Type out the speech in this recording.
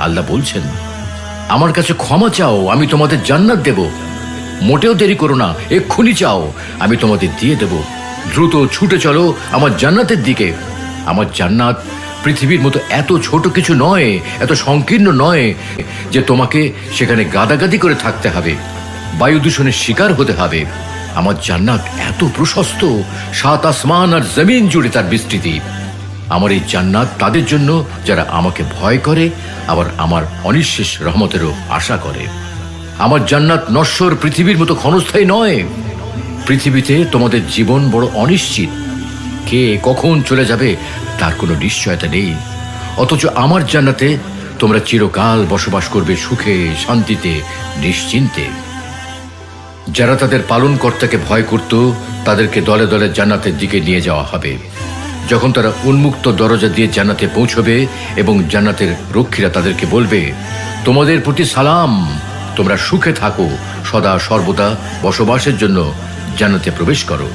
আল্লাহ বলছেন, আমার কাছে ক্ষমা চাও, আমি তোমাদের জান্নাত দেব। মোটেও দেরি করো না, এক্ষুনি চাও, আমি তোমাদের দিয়ে দেব। দ্রুত ছুটে চলো আমার জান্নাতের দিকে। আমার জান্নাত পৃথিবীর মতো এত ছোট কিছু নয়, এত সংকীর্ণ নয়, যে তোমাকে সেখানে গাদাগাদি করে থাকতে হবে। বায়ু দূষণের শিকার হতে হবে। আমার জান্নাত এত প্রশস্ত, সাত আসমান আর জমিন জুড়ে তার বিস্তৃতি। আমার এই জান্নাত তাদের জন্য যারা আমাকে ভয় করে, আবার আমার অনিঃশেষ রহমতেরও আশা করে। আমার জান্নাত নশ্বর পৃথিবীর মতো ক্ষণস্থায়ী নয়। পৃথিবীতে তোমাদের জীবন বড় অনিশ্চিত। কে কখন চলে যাবে তার কোনো নিশ্চয়তা নেই। অথচ আমার জান্নাতে তোমরা চিরকাল বসবাস করবে সুখে, শান্তিতে, নিশ্চিন্তে। যারা তাদের পালনকর্তাকে ভয় করত, তাদেরকে দলে দলে জান্নাতের দিকে নিয়ে যাওয়া হবে। যখন তারা উন্মুক্ত দরজা দিয়ে জান্নাতে পৌঁছবে এবং জান্নাতের রক্ষীরা তাদেরকে বলবে, তোমাদের প্রতি সালাম। তোমরা সুখে থাকো। সদা সর্বদা বসবাসের জন্য জান্নাতে প্রবেশ করো।